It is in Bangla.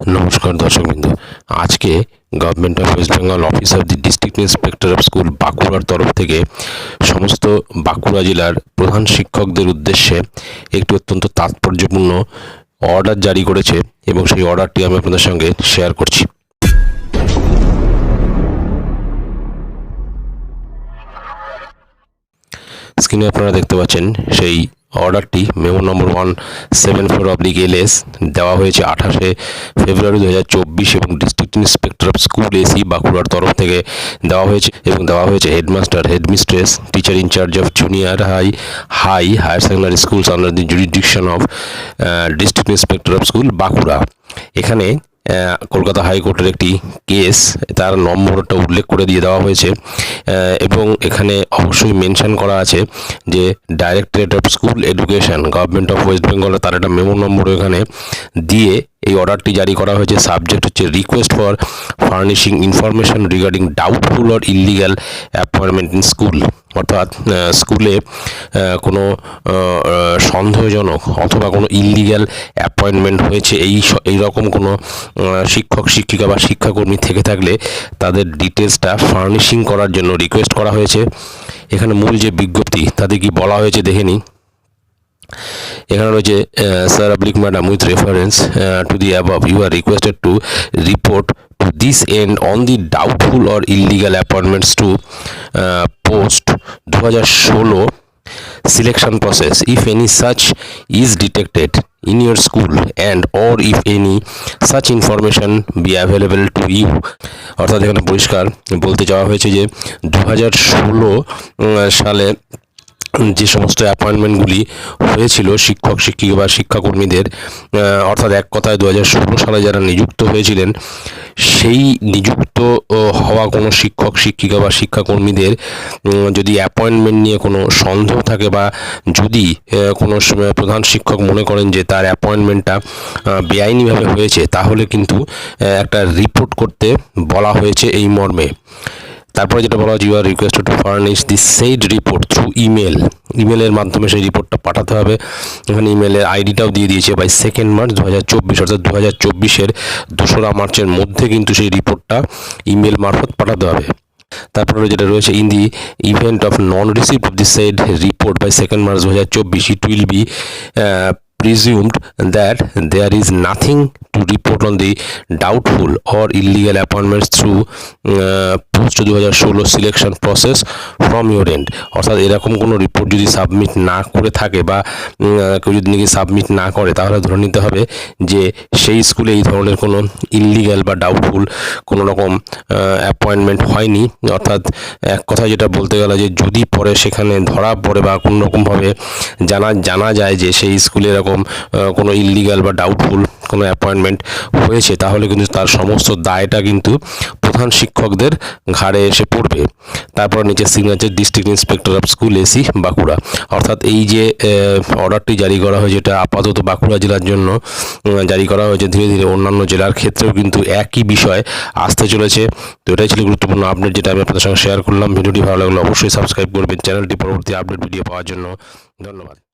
নমস্কার দর্শকবৃন্দ। আজকে government of West Bengal office of the district inspector of school বাঁকুড়ার তরফ থেকে সমস্ত বাঁকুড়া জেলার প্রধান শিক্ষকদের উদ্দেশ্যে একটি অত্যন্ত তাৎপর্যপূর্ণ অর্ডার জারি করেছে এবং সেই অর্ডারটি আমি আপনাদের সঙ্গে শেয়ার করছি। স্ক্রিনে আপনারা দেখতে পাচ্ছেন সেই অর্ডারটি memo number one seven four oblique LS দেওয়া হয়েছে আঠাশে ফেব্রুয়ারি দু হাজার চব্বিশ এবং district inspector of school SE বাঁকুড়ার তরফ থেকে দেওয়া হয়েছে এবং দেওয়া হয়েছে headmaster, headmistress, teacher in charge of junior high high, higher secondary schools under the jurisdiction of district inspector of school Bankura. এখানে কলকাতা হাইকোর্টের একটি কেস, তার নম্বরটা উল্লেখ করে দিয়ে দেওয়া হয়েছে। এবং এখানে অবশ্যই মেনশন করা আছে যে directorate of school education, government of West Bengal, তার একটা মেমো নম্বর এখানে দিয়ে এই অর্ডারটি জারি করা হয়েছে। সাবজেক্ট হচ্ছে request for furnishing information regarding doubtful or illegal appointment in school অর্থাৎ স্কুলে কোনো সন্দেহজনক অথবা কোনো ইলিগ্যাল অ্যাপয়েন্টমেন্ট হয়েছে, এই এই রকম কোনো শিক্ষক, শিক্ষিকা বা শিক্ষাকর্মী থেকে থাকলে তাদের ডিটেলসটা ফার্নিশিং করার জন্য রিকোয়েস্ট করা হয়েছে। এখানে মূল যে বিজ্ঞপ্তি, তাতে কি বলা হয়েছে দেখে নিই। এখানে রয়েছে sir oblique madam with reference to the above you are requested to report to this end on the doubtful or illegal appointments to post দু ষোলো selection process. If any such is detected in your school and or if any such information be available to you, অর্থাৎ এখানে পরিষ্কার বলতে চাওয়া হয়েছে যে দু হাজার ষোলো সালে যে সমস্ত অ্যাপয়েন্টমেন্টগুলি হয়েছিল শিক্ষক, শিক্ষিকা বা শিক্ষাকর্মীদের অর্থাৎ এক কথায় দু হাজার ষোলো সালে যারা নিযুক্ত হয়েছিলেন, সেই নিযুক্ত হওয়া কোনো শিক্ষক, শিক্ষিকা বা শিক্ষাকর্মীদের যদি অ্যাপয়েন্টমেন্ট নিয়ে কোনো সন্দেহ থাকে বা যদি কোনো প্রধান শিক্ষক মনে করেন যে তার অ্যাপয়েন্টমেন্টটা বেআইনিভাবে হয়েছে, তাহলে কিন্তু একটা রিপোর্ট করতে বলা হয়েছে এই মর্মে। তারপরে যেটা বলা হচ্ছে you are requested to furnish the said report through email ইমেলের মাধ্যমে সেই রিপোর্টটা পাঠাতে হবে। এখানে ইমেলের আইডিটাও দিয়ে দিয়েছে বাই সেকেন্ড মার্চ দু হাজার চব্বিশ, অর্থাৎ দু হাজার চব্বিশের দোসরা মার্চের মধ্যে কিন্তু সেই রিপোর্টটা ইমেল মারফত পাঠাতে হবে। তারপরে যেটা রয়েছে in the event of non receive of the said report by second March দু হাজার চব্বিশ it will be presumed that there is nothing to report on the doubtful or illegal appointments through uh, post দু হাজার ষোলো selection process from your end অর্থাৎ এরকম কোনো রিপোর্ট যদি সাবমিট না করে থাকে বা আহ, কেউ যদি নাকি সাবমিট না করে তাহলে ধরে নিতে হবে যে সেই স্কুলে এই ধরনের কোনো ইলিগ্যাল বা ডাউটফুল কোনো রকম অ্যাপয়েন্টমেন্ট হয়নি। অর্থাৎ এক কথায় যেটা বলতে গেলে যে যদি পরে সেখানে ধরা পড়ে বা কোনো রকমভাবে জানা জানা যায় যে সেই স্কুলে এরকম আহ, কোনো ইলিগাল বা ডাউটফুল কোনো অ্যাপয়েন্টমেন্ট হয়েছে তাহলে কিন্তু তার সমস্ত দায়টা কিন্তু প্রধান শিক্ষকদের ঘাড়ে এসে পড়বে। তারপর নিচে signature district inspector of school SE Bankura. অর্থাৎ এই যে অর্ডারটি জারি করা হয়েছে এটা আপাতত বাঁকুড়া জেলার জন্য জারি করা হয়েছে ধীরে ধীরে অন্যান্য জেলার ক্ষেত্রেও কিন্তু একই বিষয় আসতে চলেছে। তো এটাই ছিল গুরুত্বপূর্ণ আপডেট যেটা আমি আপনাদের সঙ্গে শেয়ার করলাম। ভিডিওটি ভালো লাগলে অবশ্যই সাবস্ক্রাইব করবেন। চ্যানেলটি পরবর্তী আপডেট ভিডিও পাওয়ার জন্য ধন্যবাদ।